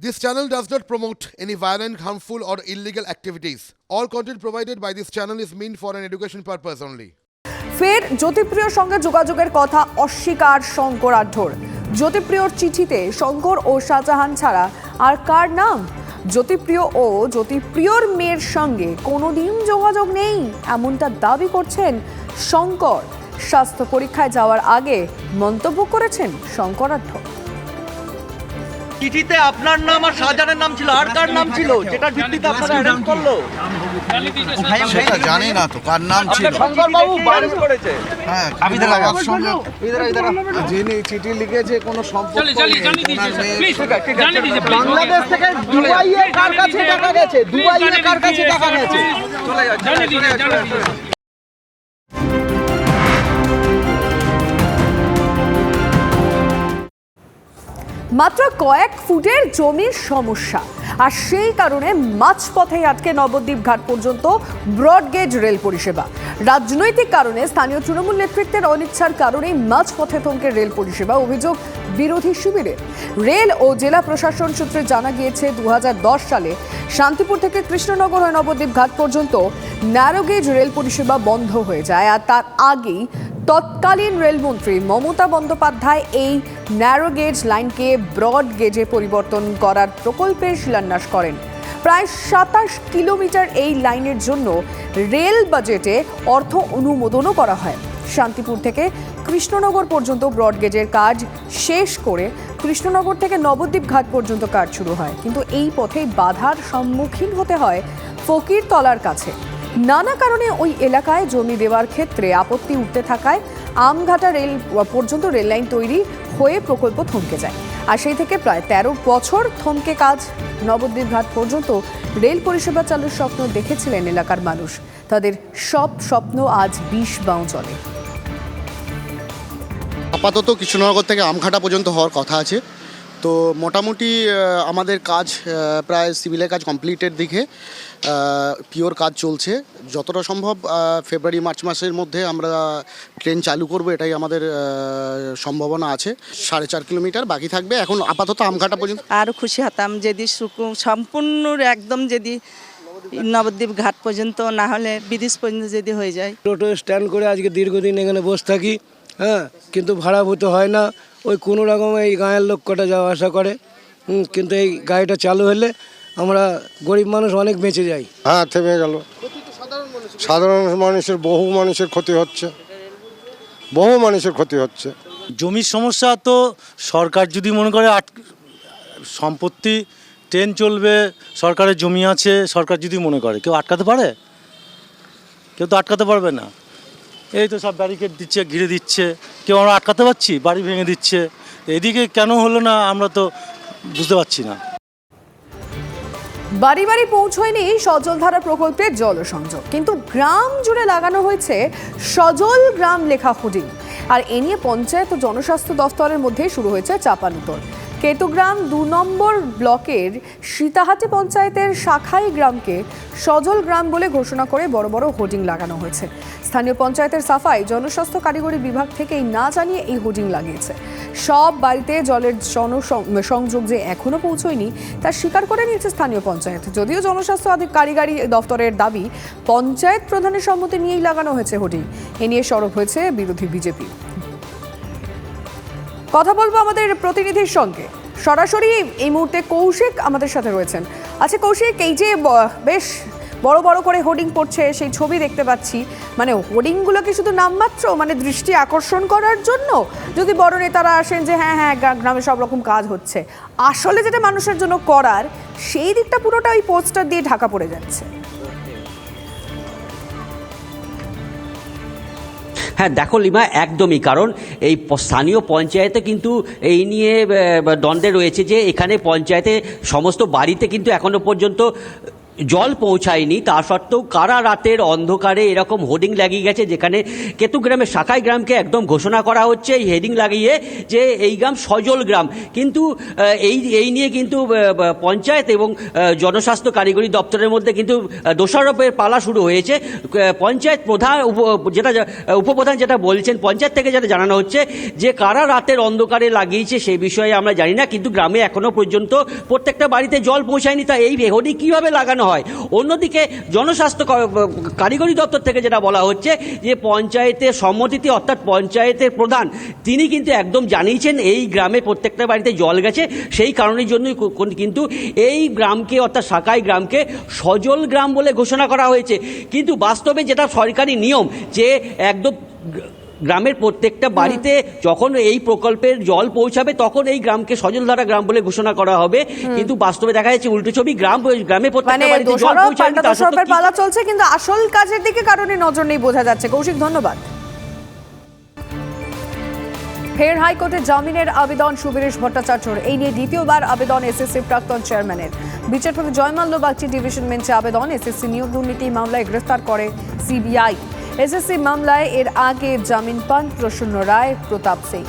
This channel does not promote any violent, harmful, or illegal activities. All content provided by this channel is meant for an education purpose only. ফের জ্যোতিপ্রিয়র সঙ্গে যোগাযোগের কথা অস্বীকার শঙ্কর আঢ্যর জ্যোতিপ্রিয়র চিঠিতে শঙ্কর ও শাহজাহান ছাড়া আর কার নাম জ্যোতিপ্রিয় ও জ্যোতিপ্রিয়র মেয়ের সঙ্গে কোনোদিন যোগাযোগ নেই এমনটা দাবি করছেন শঙ্কর স্বাস্থ্য পরীক্ষায় যাওয়ার আগে মন্তব্য করেছেন শঙ্করাঢ্য চিঠিতে আপনার নাম আর শাহজাহানের নাম ছিল আর কার নাম ছিল? যেটার ভিত্তিতে আপনারা অ্যারেঞ্জ করল? সেটা জানি না তো কার নাম ছিল? শঙ্কর বাবু করেছে। হ্যাঁ, আমি সঙ্গে যিনি চিঠি লিখেছে কোনো সম্পর্ক বাংলাদেশ থেকে দুবাইয়ে কার কাছে টাকা গেছে? দুবাইয়ে কার কাছে টাকা গেছে? চলে মাত্র কয়েক ফুটের জমির সমস্যা। আর সেই কারণে মাঝপথেই আটকে নবদ্বীপ ঘাট পর্যন্ত ব্রডগেজ রেল পরিষেবা। রাজনৈতিক কারণে স্থানীয় তৃণমূল নেতৃত্বের অনিচ্ছার কারণেই মাঝপথে থমকে রেল পরিষেবা, অভিযোগ বিরোধী শিবিরের। রেল ও জেলা প্রশাসন সূত্রে জানা গিয়েছে দু হাজার দশ সালে শান্তিপুর থেকে কৃষ্ণনগর হয়ে নবদ্বীপ ঘাট পর্যন্ত ন্যারোগেজ রেল পরিষেবা বন্ধ হয়ে যায়। আর তার আগেই তৎকালীন রেলমন্ত্রী মমতা বন্দ্যোপাধ্যায় এই ন্যারো গেজ লাইনকে ব্রড গেজে পরিবর্তন করার প্রকল্পের শিলান্যাস করেন। প্রায় সাতাশ কিলোমিটার এই লাইনের জন্য রেল বাজেটে অর্থ অনুমোদনও করা হয়। শান্তিপুর থেকে কৃষ্ণনগর পর্যন্ত ব্রড গেজের কাজ শেষ করে কৃষ্ণনগর থেকে নবদ্বীপ ঘাট পর্যন্ত কাজ শুরু হয়। কিন্তু এই পথে বাধার সম্মুখীন হতে হয় ফকিরতলার কাছে। নানা কারণে ওই এলাকায় জমি দেওয়ার ক্ষেত্রে আপত্তি উঠতে থাকায় আমঘাটা রেল পর্যন্ত রেল লাইন তৈরি হয়ে প্রকল্প থমকে যায়। আর সেই থেকে প্রায় তেরো বছর থমকে কাজ। নবদ্বীপ ঘাট পর্যন্ত রেল পরিষেবা চালুর স্বপ্ন দেখেছিলেন এলাকার মানুষ। তাদের সব স্বপ্ন আজ বিষ বাউ চলে আপাতত কৃষ্ণনগর থেকে আমঘাটা পর্যন্ত হওয়ার কথা আছে। তো মোটামুটি আমাদের কাজ প্রায় সিভিলের কাজ কমপ্লিটের দিকে পিওর কাজ চলছে। যতটা সম্ভব ফেব্রুয়ারি মার্চ মাসের মধ্যে আমরা ট্রেন চালু করব এটাই আমাদের সম্ভাবনা আছে। সাড়ে চার কিলোমিটার বাকি থাকবে। এখন আপাতত আমঘাটা পর্যন্ত আরও খুশি হতাম যদি সম্পূর্ণ একদম যদি নবদ্বীপ ঘাট পর্যন্ত না হলে বিদেশ পর্যন্ত যদি হয়ে যায়। টোটো স্ট্যান্ড করে আজকে দীর্ঘদিন এখানে বসে থাকি হ্যাঁ কিন্তু ভাড়া ভূত হয় না। ওই কোনো রকম এই গাঁয়ের লোক কটা যাওয়া আসা করে কিন্তু এই গাড়িটা চালু হলে আমরা গরিব মানুষ অনেক বেঁচে যাই। হ্যাঁ থেমে গেল। সাধারণ মানুষের বহু মানুষের ক্ষতি হচ্ছে। বহু মানুষের ক্ষতি হচ্ছে। জমির সমস্যা তো সরকার যদি মনে করে আট সম্পত্তি ট্রেন চলবে সরকারের জমি আছে সরকার যদি মনে করে কেউ আটকাতে পারে? কেউ তো আটকাতে পারবে না। এই তো সব ব্যারিকেড দিচ্ছে, ঘিরে দিচ্ছে। কেউ আমরা আটকাতে পারছি? বাড়ি ভেঙে দিচ্ছে। এদিকে কেন হলো না আমরা তো বুঝতে পারছি না। বাড়ি বাড়ি পৌঁছয়নি সজলধারা প্রকল্পের জলসংযোগ। কিন্তু গ্রাম জুড়ে লাগানো হয়েছে সজল গ্রাম লেখা হোর্ডিং। আর এ নিয়ে পঞ্চায়েত ও জনস্বাস্থ্য দফতরের মধ্যে শুরু হয়েছে চাপানুতর কেতুগ্রাম দু নম্বর ব্লকের সীতাহাটি পঞ্চায়েতের শাখাই গ্রামকে সজল গ্রাম বলে ঘোষণা করে বড় বড় হোর্ডিং লাগানো হয়েছে। স্থানীয় পঞ্চায়েতের সাফাই জনস্বাস্থ্য কারিগরি বিভাগ থেকেই না জানিয়ে এই হোর্ডিং লাগিয়েছে। সব বাড়িতে জলের জনসংযোগ যে এখনও পৌঁছয়নি, তা স্বীকার করে নিয়েছে স্থানীয় পঞ্চায়েত। যদিও জনস্বাস্থ্য আধিক কারিগরি দফতরের দাবি, পঞ্চায়েত প্রধানের সম্মতি নিয়েই লাগানো হয়েছে হোর্ডিং। এ নিয়ে সরব হয়েছে বিরোধী বিজেপি। কথা বলব আমাদের প্রতিনিধির সঙ্গে। সরাসরি এই মুহূর্তে কৌশিক আমাদের সাথে রয়েছেন। আচ্ছা কৌশিক, এই যে বেশ বড় বড় করে হোর্ডিং পড়ছে, সেই ছবি দেখতে পাচ্ছি। মানে হোর্ডিংগুলো কি শুধু নামমাত্র মানে দৃষ্টি আকর্ষণ করার জন্য যদি বড় নেতারা আসেন যে হ্যাঁ হ্যাঁ গ্রা- গ্রামে সব রকম কাজ হচ্ছে। আসলে যেটা মানুষের জন্য করার, সেই দিকটা পুরোটা ওই পোস্টার দিয়ে ঢাকা পড়ে যাচ্ছে। হ্যাঁ দেখো লিমা, একদমই, কারণ এই স্থানীয় পঞ্চায়েতে কিন্তু এই নিয়ে দ্বন্দ্বে রয়েছে যে, এখানে পঞ্চায়েতে সমস্ত বাড়িতে কিন্তু এখনও পর্যন্ত জল পৌঁছায়নি। তা সত্ত্বেও কারা রাতের অন্ধকারে এরকম হোর্ডিং লাগিয়ে গেছে, যেখানে কেতু কেতুগ্রামের শাখাই গ্রামকে একদম ঘোষণা করা হচ্ছে, এই হেডিং লাগিয়ে যে এই গ্রাম সজল গ্রাম। কিন্তু এই এই নিয়ে কিন্তু পঞ্চায়েত এবং জনস্বাস্থ্য কারিগরি দপ্তরের মধ্যে কিন্তু দোষারোপের পালা শুরু হয়েছে। পঞ্চায়েত প্রধান যেটা উপপ্রধান যেটা বলছেন, পঞ্চায়েত থেকে যেটা জানানো হচ্ছে, যে কারা রাতের অন্ধকারে লাগিয়েছে সেই বিষয়ে আমরা জানি না, কিন্তু গ্রামে এখনও পর্যন্ত প্রত্যেকটা বাড়িতে জল পৌঁছায়নি। তা এই হোর্ডিং কীভাবে লাগানো হয়। অন্যদিকে জনস্বাস্থ্য কারিগরি দপ্তর থেকে যেটা বলা হচ্ছে যে পঞ্চায়েতের সম্মতিতে অর্থাৎ পঞ্চায়েতের প্রধান, তিনি কিন্তু একদম জানিয়েছেন এই গ্রামে প্রত্যেকটা বাড়িতে জল গেছে, সেই কারণের জন্যই কিন্তু এই গ্রামকে অর্থাৎ সাকাই গ্রামকে সজল গ্রাম বলে ঘোষণা করা হয়েছে। কিন্তু বাস্তবে যেটা সরকারি নিয়ম যে একদম গ্রামের প্রত্যেকটা বাড়িতে যখন এই প্রকল্পের জল পৌঁছাবে তখন এই গ্রামকে সজলধারা গ্রাম বলে ঘোষণা করা হবে। কিন্তু বাস্তবে দেখা যাচ্ছে উল্টো ছবি গ্রাম গ্রামে মানে প্রত্যেকটা বাড়িতে জল পালা চলছে কিন্তু আসল কাজের দিকে কারণে নজর নেই বোঝা যাচ্ছে। কৌশিক ধন্যবাদ। ফের হাইকোর্টে জামিনের আবেদন সুবীরেশ ভট্টাচার্যর। এই নিয়ে দ্বিতীয়বার আবেদন এসএসসি প্রাক্তন চেয়ারম্যানের। বিচারপতি জয়মাল্য বাগচি ডিভিশন বেঞ্চে আবেদন এসএসসি নিয়োগ দুর্নীতি মামলায় গ্রেফতার করে সিবিআই। এসএসসি মামলায় এর আগে জামিন পান প্রসন্ন রায় প্রতাপ সিং।